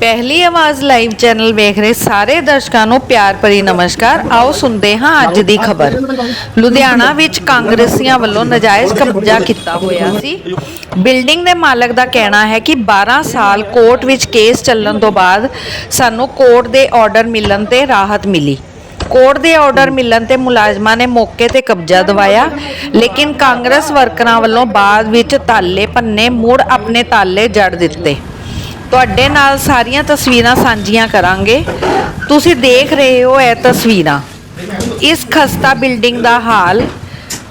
ਪਹਿਲੀ ਆਵਾਜ਼ live channel ਵੇਖ ਰਹੇ ਸਾਰੇ ਦਰਸ਼ਕਾਂ ਨੂੰ ਪਿਆਰ ਭਰੀ ਨਮਸਕਾਰ। ਆਓ ਸੁਣਦੇ ਹਾਂ ਅੱਜ ਦੀ ਖਬਰ। ਲੁਧਿਆਣਾ ਵਿੱਚ ਕਾਂਗਰਸੀਆਂ ਵੱਲੋਂ ਨਜਾਇਜ਼ ਕਬਜ਼ਾ ਕੀਤਾ ਹੋਇਆ ਸੀ। ਬਿਲਡਿੰਗ ਦੇ ਮਾਲਕ ਦਾ ਕਹਿਣਾ ਹੈ ਕਿ 12 ਸਾਲ ਕੋਰਟ ਵਿੱਚ ਕੇਸ ਚੱਲਣ ਤੋਂ ਬਾਅਦ ਸਾਨੂੰ ਕੋਰਟ ਦੇ ਆਰਡਰ ਮਿਲਣ ਤੇ ਰਾਹਤ ਮਿਲੀ। ਕੋਰਟ ਦੇ ਆਰਡਰ ਮਿਲਣ ਤੇ ਮੁਲਾਜ਼ਮਾਂ ਨੇ ਮੌਕੇ ਤੇ ਕਬਜ਼ਾ ਦਵਾਇਆ, ਲੇਕਿਨ ਕਾਂਗਰਸ ਵਰਕਰਾਂ ਵੱਲੋਂ ਬਾਅਦ ਵਿੱਚ ਤਾਲੇ ਭੰਨੇ ਮੁੜ ਆਪਣੇ ਤਾਲੇ ਜੜ ਦਿੱਤੇ। ਤੁਹਾਡੇ ਨਾਲ ਸਾਰੀਆਂ ਤਸਵੀਰਾਂ ਸਾਂਝੀਆਂ ਕਰਾਂਗੇ। ਤੁਸੀਂ ਦੇਖ ਰਹੇ ਹੋ ਇਹ ਤਸਵੀਰਾਂ। ਇਸ ਖਸਤਾ ਬਿਲਡਿੰਗ ਦਾ ਹਾਲ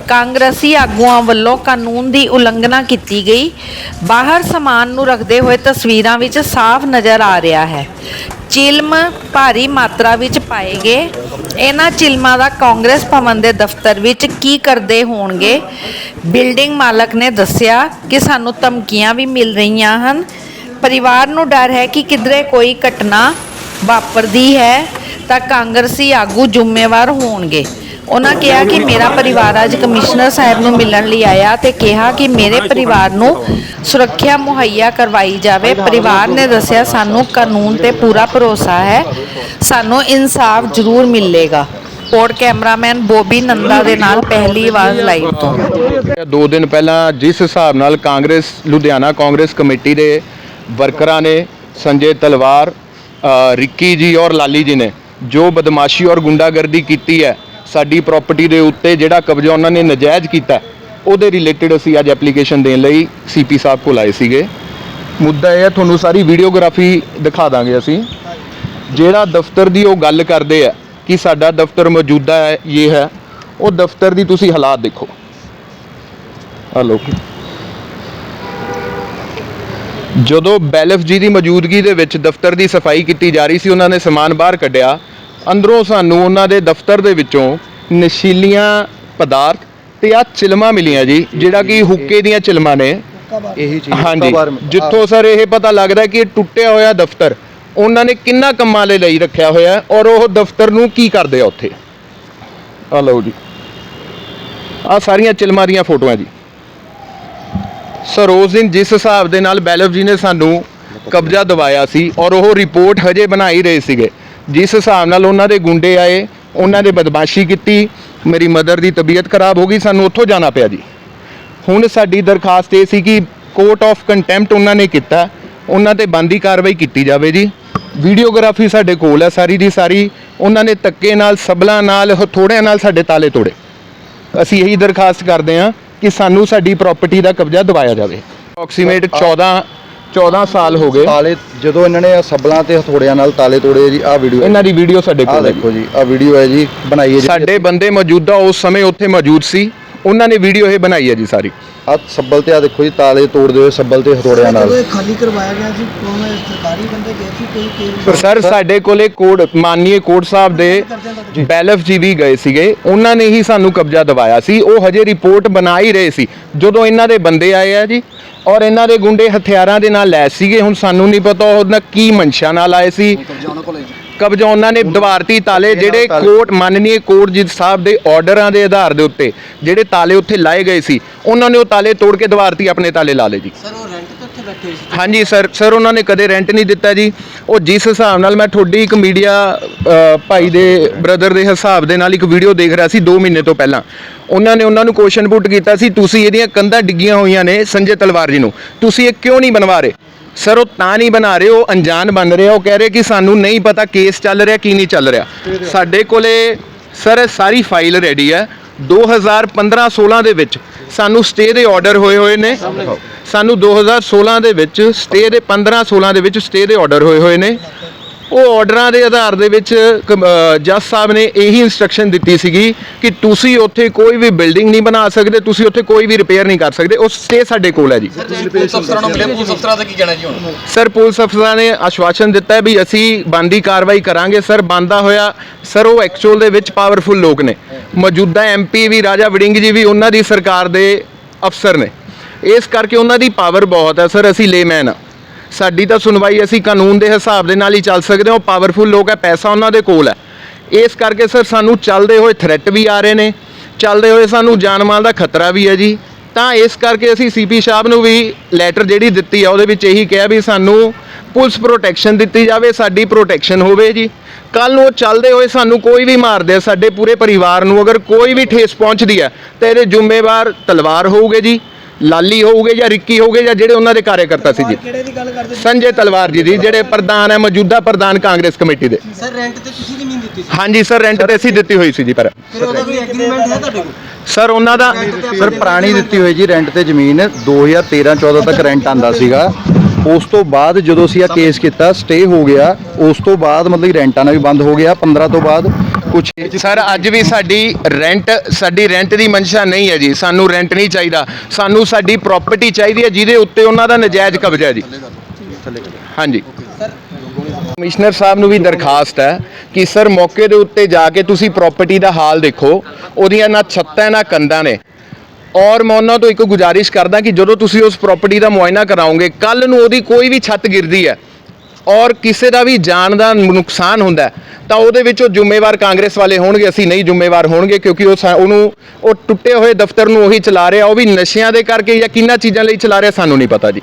ਕਾਂਗਰਸੀ ਆਗੂਆਂ ਵੱਲੋਂ ਕਾਨੂੰਨ ਦੀ ਉਲੰਘਣਾ ਕੀਤੀ ਗਈ। ਬਾਹਰ ਸਮਾਨ ਨੂੰ ਰੱਖਦੇ ਹੋਏ ਤਸਵੀਰਾਂ ਵਿੱਚ ਸਾਫ਼ ਨਜ਼ਰ ਆ ਰਿਹਾ ਹੈ। ਚਿਲਮ ਭਾਰੀ ਮਾਤਰਾ ਵਿੱਚ ਪਾਏ ਗਏ। ਇਹਨਾਂ ਚਿਲਮਾਂ ਦਾ ਕਾਂਗਰਸ ਭਵਨ ਦੇ ਦਫ਼ਤਰ ਵਿੱਚ ਕੀ ਕਰਦੇ ਹੋਣਗੇ? ਬਿਲਡਿੰਗ ਮਾਲਕ ਨੇ ਦੱਸਿਆ ਕਿ ਸਾਨੂੰ ਧਮਕੀਆਂ ਵੀ ਮਿਲ ਰਹੀਆਂ ਹਨ। ਪਰਿਵਾਰ ਨੂੰ ਡਰ ਹੈ ਕਿ ਕਿਧਰੇ ਕੋਈ ਘਟਨਾ ਵਾਪਰਦੀ ਹੈ ਤਾਂ ਕਾਂਗਰਸੀ ਆਗੂ ਜ਼ਿੰਮੇਵਾਰ ਹੋਣਗੇ। ਉਹਨਾਂ ਕਿਹਾ ਕਿ ਮੇਰਾ ਪਰਿਵਾਰ ਅੱਜ ਕਮਿਸ਼ਨਰ ਸਾਹਿਬ ਨੂੰ ਮਿਲਣ ਲਈ ਆਇਆ ਤੇ ਕਿਹਾ ਕਿ ਮੇਰੇ ਪਰਿਵਾਰ ਨੂੰ ਸੁਰੱਖਿਆ ਮੁਹੱਈਆ ਕਰਵਾਈ ਜਾਵੇ। ਪਰਿਵਾਰ ਨੇ ਦੱਸਿਆ, ਸਾਨੂੰ ਕਾਨੂੰਨ ਤੇ ਪੂਰਾ ਭਰੋਸਾ ਹੈ। ਸਾਨੂੰ ਇਨਸਾਫ ਜ਼ਰੂਰ ਮਿਲੇਗਾ। ਕੋਰਟ ਕੈਮਰਾਮੈਨ ਬੋਬੀ ਨੰਦਾ ਦੇ ਨਾਲ ਪਹਿਲੀ ਆਵਾਜ਼ ਲਾਈਵ ਤੋਂ। ਦੋ ਦਿਨ ਪਹਿਲਾਂ ਜਿਸ ਹਿਸਾਬ ਨਾਲ ਕਾਂਗਰਸ, ਲੁਧਿਆਣਾ ਕਾਂਗਰਸ ਕਮੇਟੀ ਦੇ ਵਰਕਰਾਂ ਨੇ ਸੰਜੇ ਤਲਵਾਰ ਅ, ਰਿੱਕੀ ਜੀ ਔਰ ਲਾਲੀ ਜੀ ਨੇ ਜੋ ਬਦਮਾਸ਼ੀ ਔਰ ਗੁੰਡਾਗਰਦੀ ਕੀਤੀ ਹੈ ਸਾਡੀ ਪ੍ਰਾਪਰਟੀ ਦੇ ਉੱਤੇ ਜਿਹੜਾ ਕਬਜ਼ਾ ਉਹਨਾਂ ਨੇ ਨਜਾਇਜ਼ ਕੀਤਾ ਉਹਦੇ ਰਿਲੇਟਡ ਅਸੀਂ ਅੱਜ ਐਪਲੀਕੇਸ਼ਨ ਦੇਣ ਲਈ ਸੀਪੀ ਸਾਹਿਬ ਕੋਲ ਆਏ ਸੀਗੇ। ਮੁੱਦਾ ਇਹ ਹੈ ਤੁਹਾਨੂੰ ਸਾਰੀ ਵੀਡੀਓਗ੍ਰਾਫੀ ਦਿਖਾ ਦਾਂਗੇ ਅਸੀਂ। ਜਿਹੜਾ ਦਫ਼ਤਰ ਦੀ ਉਹ ਗੱਲ ਕਰਦੇ ਆ ਕਿ ਸਾਡਾ ਦਫ਼ਤਰ ਮੌਜੂਦਾ ਹੈ ਇਹ ਹੈ ਉਹ ਦਫ਼ਤਰ ਦੀ ਤੁਸੀਂ ਹਾਲਾਤ ਦੇਖੋ। ਆ ਲਓ ਜਦੋਂ ਬੈਲਫ ਜੀ ਦੀ ਮੌਜੂਦਗੀ ਦੇ ਵਿੱਚ ਦਫ਼ਤਰ ਦੀ ਸਫ਼ਾਈ ਕੀਤੀ ਜਾ ਰਹੀ ਸੀ ਉਹਨਾਂ ਨੇ ਸਮਾਨ ਬਾਹਰ ਕੱਢਿਆ। ਅੰਦਰੋਂ ਸਾਨੂੰ ਉਹਨਾਂ ਦੇ ਦਫ਼ਤਰ ਦੇ ਵਿੱਚੋਂ ਨਸ਼ੀਲੀਆਂ ਪਦਾਰਥ ਤੇ ਆ ਚਿਲਮਾਂ ਮਿਲੀਆਂ ਜੀ ਜਿਹੜਾ ਕਿ ਹੁੱਕੇ ਦੀਆਂ ਚਿਲਮਾਂ ਨੇ। ਇਹੀ ਚੀਜ਼ ਹਾਂਜੀ। ਜਿੱਥੋਂ ਸਰ ਇਹ ਪਤਾ ਲੱਗਦਾ ਕਿ ਇਹ ਟੁੱਟਿਆ ਹੋਇਆ ਦਫ਼ਤਰ ਉਹਨਾਂ ਨੇ ਕਿੰਨਾ ਕੰਮਾਂ ਦੇ ਲਈ ਰੱਖਿਆ ਹੋਇਆ ਔਰ ਉਹ ਦਫ਼ਤਰ ਨੂੰ ਕੀ ਕਰਦੇ ਆ ਉੱਥੇ? ਆ ਲਓ ਜੀ। ਆ ਸਾਰੀਆਂ ਚਿਲਮਾਂ ਦੀਆਂ ਫੋਟੋਆਂ ਜੀ। ਸਰ ਉਸ ਦਿਨ ਜਿਸ ਹਿਸਾਬ ਦੇ ਨਾਲ ਬੈਲਵ ਜੀ ਨੇ ਸਾਨੂੰ ਕਬਜ਼ਾ ਦਵਾਇਆ ਸੀ ਔਰ ਉਹ ਰਿਪੋਰਟ ਹਜੇ ਬਣਾ ਹੀ ਰਹੇ ਸੀਗੇ। ਜਿਸ ਹਿਸਾਬ ਨਾਲ ਉਹਨਾਂ ਦੇ ਗੁੰਡੇ ਆਏ, ਉਹਨਾਂ ਦੇ ਬਦਮਾਸ਼ੀ ਕੀਤੀ, ਮੇਰੀ ਮਦਰ ਦੀ ਤਬੀਅਤ ਖਰਾਬ ਹੋ ਗਈ, ਸਾਨੂੰ ਉੱਥੋਂ ਜਾਣਾ ਪਿਆ ਜੀ। ਹੁਣ ਸਾਡੀ ਦਰਖਾਸਤ ਇਹ ਸੀ ਕਿ ਕੋਰਟ ਆਫ ਕੰਟੈਂਪਟ ਉਹਨਾਂ ਨੇ ਕੀਤਾ, ਉਹਨਾਂ ਤੇ ਬੰਦੀ ਕਾਰਵਾਈ ਕੀਤੀ ਜਾਵੇ ਜੀ। ਵੀਡੀਓਗ੍ਰਾਫੀ ਸਾਡੇ ਕੋਲ ਹੈ ਸਾਰੀ ਦੀ ਸਾਰੀ, ਉਹਨਾਂ ਨੇ ਧੱਕੇ ਨਾਲ, ਸਬਲਾਂ ਨਾਲ, ਹਥੋੜਿਆਂ ਨਾਲ ਸਾਡੇ ਤਾਲੇ ਤੋੜੇ। ਅਸੀਂ ਇਹੀ ਦਰਖਾਸਤ ਕਰਦੇ ਹਾਂ ਕਿ ਸਾਨੂੰ ਸਾਡੀ ਪ੍ਰਾਪਰਟੀ ਦਾ ਕਬਜ਼ਾ ਦਿਵਾਇਆ ਜਾਵੇ। ਅਪਰੋਕਸੀਮੇਟ 14 14 ਸਾਲ ਹੋ ਗਏ। ਤਾਲੇ ਜਦੋਂ ਇਹਨਾਂ ਨੇ ਸੱਬਲਾਂ ਤੇ ਹਥੋੜਿਆਂ ਨਾਲ ਤਾਲੇ ਤੋੜੇ ਜੀ ਆਹ ਵੀਡੀਓ ਇਹਨਾਂ ਦੀ ਵੀਡੀਓ ਸਾਡੇ ਕੋਲ। ਦੇਖੋ ਜੀ ਆਹ ਵੀਡੀਓ ਹੈ ਜੀ ਬਣਾਈ ਹੈ ਜੀ। ਸਾਡੇ ਬੰਦੇ ਮੌਜੂਦਾ ਉਸ ਸਮੇਂ ਉੱਥੇ ਮੌਜੂਦ ਸੀ। ਉਹਨਾਂ ਨੇ ਵੀਡੀਓ ਇਹ ਬਣਾਈ ਹੈ ਜੀ ਸਾਰੀ। ਆਹ ਸੱਬਲ ਤੇ ਆ ਦੇਖੋ ਜੀ ਤਾਲੇ ਤੋੜਦੇ ਹੋਏ ਸੱਬਲ ਤੇ ਹਥੋੜਿਆਂ ਨਾਲ। ਜਦੋਂ ਇਹ ਖਾਲੀ ਕਰਵਾਇਆ ਗਿਆ ਸੀ ਕੋਣ ਸਰਕਾਰੀ ਬੰਦੇ ਗਏ ਸੀ ਕੋਈ ਕੋਈ ਸਰ ਸਾਡੇ ਕੋਲੇ ਕੋਡ ਮਾਨਨੀय ਕੋਡ ਸਾਹਿਬ ਦੇ ਬੈਲਫ ਜੀ ਵੀ ਗਏ ਸੀਗੇ ਉਹਨਾਂ ਨੇ ਹੀ ਸਾਨੂੰ ਕਬਜ਼ਾ ਦਿਵਾਇਆ ਸੀ ਉਹ ਹਜੇ ਰਿਪੋਰਟ ਬਣਾ ਹੀ ਰਹੇ ਸੀ। ਜਦੋਂ ਇਹਨਾਂ ਦੇ ਬੰਦੇ ਆਏ ਆ ਜੀ ਔਰ ਇਹਨਾਂ ਦੇ ਗੁੰਡੇ ਹਥਿਆਰਾਂ ਦੇ ਨਾਲ ਲੈਸ ਸੀਗੇ ਹੁਣ ਸਾਨੂੰ ਨਹੀਂ ਪਤਾ ਉਹਨਾਂ ਕੀ ਮਨਸ਼ਾ ਨਾਲ ਆਏ ਸੀ। ਕਬਜ਼ਾ ਉਹਨਾਂ ਨੇ ਦੀਵਾਰਤੀ ਤਾਲੇ ਜਿਹੜੇ ਕੋਰਟ ਮਾਨਨੀय ਕੋਰਟ ਜੀ ਸਾਹਿਬ ਦੇ ਆਰਡਰਾਂ ਦੇ ਆਧਾਰ ਦੇ ਉੱਤੇ ਜਿਹੜੇ ਤਾਲੇ ਉੱਥੇ ਲਾਏ ਗਏ ਸੀ ਉਹਨਾਂ ਨੇ ਉਹ ਤਾਲੇ ਤੋੜ ਕੇ ਦੀਵਾਰਤੀ ਆਪਣੇ ਤਾਲੇ ਲਾ ਲਏ ਜੀ। ਸਰ ਉਹ ਰੈਂਟ ਤੇ ਉੱਥੇ ਬੈਠੇ ਸੀ? ਹਾਂਜੀ ਸਰ ਸਰ ਉਹਨਾਂ ਨੇ ਕਦੇ ਰੈਂਟ ਨਹੀਂ ਦਿੱਤਾ ਜੀ। ਉਹ ਜਿਸ ਹਿਸਾਬ ਨਾਲ ਮੈਂ ਤੁਹਾਡੀ ਇੱਕ ਮੀਡੀਆ ਭਾਈ ਦੇ ਬ੍ਰਦਰ ਦੇ ਹਿਸਾਬ ਦੇ ਨਾਲ ਇੱਕ ਵੀਡੀਓ ਦੇਖ ਰਿਹਾ ਸੀ 2 ਮਹੀਨੇ ਤੋਂ ਪਹਿਲਾਂ। ਉਹਨਾਂ ਨੇ ਉਹਨਾਂ ਨੂੰ ਕੁਐਸਚਨ ਪੁੱਟ ਕੀਤਾ ਸੀ ਤੁਸੀਂ ਇਹਦੀਆਂ ਕੰਧਾਂ ਡਿੱਗੀਆਂ ਹੋਈਆਂ ਨੇ ਸੰਜੇ ਤਲਵਾਰ ਜੀ ਨੂੰ। ਤੁਸੀਂ ਇਹ ਕਿਉਂ ਨਹੀਂ ਬਣਵਾ ਰਹੇ? ਸਰ ਉਹ ਤਾਂ ਨਹੀਂ ਬਣਾ ਰਹੇ ਉਹ ਅਣਜਾਣ ਬਣ ਰਹੇ ਆ, ਉਹ ਕਹਿ ਰਹੇ ਕਿ ਸਾਨੂੰ ਨਹੀਂ ਪਤਾ ਕੇਸ ਚੱਲ ਰਿਹਾ ਕੀ ਨਹੀਂ ਚੱਲ ਰਿਹਾ। ਸਾਡੇ ਕੋਲੇ ਸਰ ਸਾਰੀ ਫਾਈਲ ਰੈਡੀ ਹੈ। 2015-16 ਦੇ ਵਿੱਚ ਸਾਨੂੰ ਸਟੇ ਦੇ ਆਰਡਰ ਹੋਏ ਹੋਏ ਨੇ। ਸਾਨੂੰ 2016 ਦੇ ਵਿੱਚ ਸਟੇ ਦੇ 15-16 ਦੇ ਵਿੱਚ ਸਟੇ ਦੇ ਆਰਡਰ ਹੋਏ ਹੋਏ ਨੇ। ਉਹ ਆਰਡਰਾਂ ਦੇ ਆਧਾਰ ਦੇ ਵਿੱਚ ਜੱਜ ਸਾਹਿਬ ਨੇ ਇਹੀ ਇਨਸਟਰਕਸ਼ਨ ਦਿੱਤੀ ਸੀਗੀ ਕਿ ਤੁਸੀਂ ਉੱਥੇ ਕੋਈ ਵੀ ਬਿਲਡਿੰਗ ਨਹੀਂ ਬਣਾ ਸਕਦੇ ਤੁਸੀਂ ਉੱਥੇ ਕੋਈ ਵੀ ਰਿਪੇਅਰ ਨਹੀਂ ਕਰ ਸਕਦੇ ਉਹ ਸਟੇ ਸਾਡੇ ਕੋਲ ਹੈ ਜੀ। ਪੁਲਿਸ ਅਫਸਰਾਂ ਨੂੰ ਮਿਲੇ ਪੁਲਿਸ ਅਫਸਰਾਂ ਦਾ ਕੀ ਕਹਿਣਾ ਜੀ ਹੁਣ? ਸਰ ਪੁਲਿਸ ਅਫਸਰਾਂ ਨੇ ਆਸ਼ਵਾਸਨ ਦਿੱਤਾ ਹੈ ਵੀ ਅਸੀਂ ਬੰਦੀ ਕਾਰਵਾਈ ਕਰਾਂਗੇ ਸਰ ਬੰਦਾ ਹੋਇਆ ਸਰ ਉਹ ਐਕਚੁਅਲ ਦੇ ਵਿੱਚ ਪਾਵਰਫੁਲ ਲੋਕ ਨੇ। ਮੌਜੂਦਾ ਐਮਪੀ ਵੀ ਰਾਜਾ ਵੜਿੰਗ ਜੀ ਵੀ ਉਹਨਾਂ ਦੀ ਸਰਕਾਰ ਦੇ ਅਫਸਰ ਨੇ। ਇਸ ਕਰਕੇ ਉਹਨਾਂ ਦੀ ਪਾਵਰ ਬਹੁਤ ਹੈ ਸਰ ਅਸੀਂ ਲੇਮੈਨ ਆ ਸਾਡੀ ਤਾਂ ਸੁਣਵਾਈ ਅਸੀਂ ਕਾਨੂੰਨ ਦੇ ਹਿਸਾਬ ਦੇ ਨਾਲ ਹੀ ਚੱਲ ਸਕਦੇ ਹਾਂ, ਉਹ ਪਾਵਰਫੁਲ ਲੋਕ ਹੈ, ਪੈਸਾ ਉਹਨਾਂ ਦੇ ਕੋਲ ਹੈ। ਇਸ ਕਰਕੇ ਸਰ ਸਾਨੂੰ ਚੱਲਦੇ ਹੋਏ ਥ੍ਰੈਟ ਵੀ ਆ ਰਹੇ ਨੇ, ਚੱਲਦੇ ਹੋਏ ਸਾਨੂੰ ਜਾਨ ਮਾਲ ਦਾ ਖਤਰਾ ਵੀ ਹੈ ਜੀ। ਤਾਂ ਇਸ ਕਰਕੇ ਅਸੀਂ ਸੀਪੀ ਸਾਹਿਬ ਨੂੰ ਵੀ ਲੈਟਰ ਜਿਹੜੀ ਦਿੱਤੀ ਆ, ਉਹਦੇ ਵਿੱਚ ਇਹੀ ਕਿਹਾ ਵੀ ਸਾਨੂੰ ਪੁਲਿਸ ਪ੍ਰੋਟੈਕਸ਼ਨ ਦਿੱਤੀ ਜਾਵੇ, ਸਾਡੀ ਪ੍ਰੋਟੈਕਸ਼ਨ ਹੋਵੇ ਜੀ। ਕੱਲ ਨੂੰ ਉਹ ਚੱਲਦੇ ਹੋਏ ਸਾਨੂੰ ਕੋਈ ਵੀ ਮਾਰਦੇ ਆ, ਸਾਡੇ ਪੂਰੇ ਪਰਿਵਾਰ ਨੂੰ ਅਗਰ ਕੋਈ ਵੀ ਠੇਸ ਪਹੁੰਚਦੀ ਹੈ, ਤਾਂ ਇਹਦੇ ਜ਼ਿੰਮੇਵਾਰ ਤਲਵਾਰ ਹੋਊਗੇ ਜੀ। ਲਾਲੀ ਹੋਊਗੇ ਜਾਂ ਰਿੱਕੀ ਹੋਊਗੇ ਜਾਂ ਜਿਹੜੇ ਉਹਨਾਂ ਦੇ ਕਾਰਜਕਰਤਾ ਸੀ ਜੀ। ਕਿਹੜੇ ਦੀ ਗੱਲ ਕਰਦੇ ਸੰਜੇ ਤਲਵਾਰ ਜੀ ਦੀ ਜਿਹੜੇ ਪ੍ਰਧਾਨ ਹੈ ਮੌਜੂਦਾ ਪ੍ਰਧਾਨ ਕਾਂਗਰਸ ਕਮੇਟੀ ਦੇ। ਸਰ ਰੈਂਟ ਤੇ ਤੁਸੀਂ ਜ਼ਮੀਨ ਦਿੱਤੀ ਸੀ? ਹਾਂਜੀ ਸਰ ਰੈਂਟ ਤੇ ਅਸੀਂ ਦਿੱਤੀ ਹੋਈ ਸੀ ਜੀ ਪਰ ਫਿਰ ਉਹਦਾ ਕੋਈ ਐਗਰੀਮੈਂਟ ਹੈ ਤੁਹਾਡੇ ਕੋਲ? ਸਰ ਉਹਨਾਂ ਦਾ ਸਰ ਪੁਰਾਣੀ ਦਿੱਤੀ ਹੋਈ ਜੀ ਰੈਂਟ ਤੇ ਜ਼ਮੀਨ 2013-14 ਤੱਕ ਰੈਂਟ ਆਂਦਾ ਸੀਗਾ। ਉਸ ਤੋਂ ਬਾਅਦ ਜਦੋਂ ਅਸੀਂ ਆ ਕੇਸ ਕੀਤਾ ਸਟੇ ਹੋ ਗਿਆ ਉਸ ਤੋਂ ਬਾਅਦ ਮਤਲਬ ਰੈਂਟ ਆਣਾ ਵੀ ਬੰਦ ਹੋ ਗਿਆ 15 ਤੋਂ ਬਾਅਦ। ਕੁਝ ਸਰ ਅੱਜ ਵੀ ਸਾਡੀ ਰੈਂਟ ਸਾਡੀ ਰੈਂਟ ਦੀ ਮਨਸ਼ਾ ਨਹੀਂ ਹੈ ਜੀ। ਸਾਨੂੰ ਰੈਂਟ ਨਹੀਂ ਚਾਹੀਦਾ। ਸਾਨੂੰ ਸਾਡੀ ਪ੍ਰਾਪਰਟੀ ਚਾਹੀਦੀ ਹੈ ਜਿਹਦੇ ਉੱਤੇ ਉਹਨਾਂ ਦਾ ਨਜਾਇਜ਼ ਕਬਜ਼ਾ ਹੈ ਜੀ। ਹਾਂਜੀ। ਕਮਿਸ਼ਨਰ ਸਾਹਿਬ ਨੂੰ ਵੀ ਦਰਖਾਸਤ ਹੈ ਕਿ ਸਰ ਮੌਕੇ ਦੇ ਉੱਤੇ ਜਾ ਕੇ ਤੁਸੀਂ ਪ੍ਰਾਪਰਟੀ ਦਾ ਹਾਲ ਦੇਖੋ। ਉਹਦੀਆਂ ਨਾ ਛੱਤਾਂ ਨਾ ਕੰਧਾਂ ਨੇ। ਔਰ ਮੈਂ ਉਹਨਾਂ ਤੋਂ ਇੱਕ ਗੁਜ਼ਾਰਿਸ਼ ਕਰਦਾ ਕਿ ਜਦੋਂ ਤੁਸੀਂ ਉਸ ਪ੍ਰਾਪਰਟੀ ਦਾ ਮੁਆਇਨਾ ਕਰਾਓਗੇ ਕੱਲ ਨੂੰ ਉਹਦੀ ਕੋਈ ਵੀ ਛੱਤ ਗਿਰਦੀ ਹੈ। ਔਰ ਕਿਸੇ ਦਾ ਵੀ ਜਾਨ ਦਾ ਨੁਕਸਾਨ ਹੁੰਦਾ ਹੈ, ਤਾਂ ਉਹਦੇ ਵਿੱਚ ਉਹ ਜ਼ਿੰਮੇਵਾਰ ਕਾਂਗਰਸ ਵਾਲੇ ਹੋਣਗੇ, ਅਸੀਂ ਨਹੀਂ ਜ਼ਿੰਮੇਵਾਰ ਹੋਣਗੇ ਕਿਉਂਕਿ ਉਹ ਉਹਨੂੰ, ਉਹ ਟੁੱਟੇ ਹੋਏ ਦਫ਼ਤਰ ਨੂੰ ਉਹੀ ਚਲਾ ਰਿਹਾ, ਉਹ ਵੀ ਨਸ਼ਿਆਂ ਦੇ ਕਰਕੇ ਜਾਂ ਕਿੰਨਾ ਚੀਜ਼ਾਂ ਲਈ ਚਲਾ ਰਿਹਾ ਸਾਨੂੰ ਨਹੀਂ ਪਤਾ ਜੀ।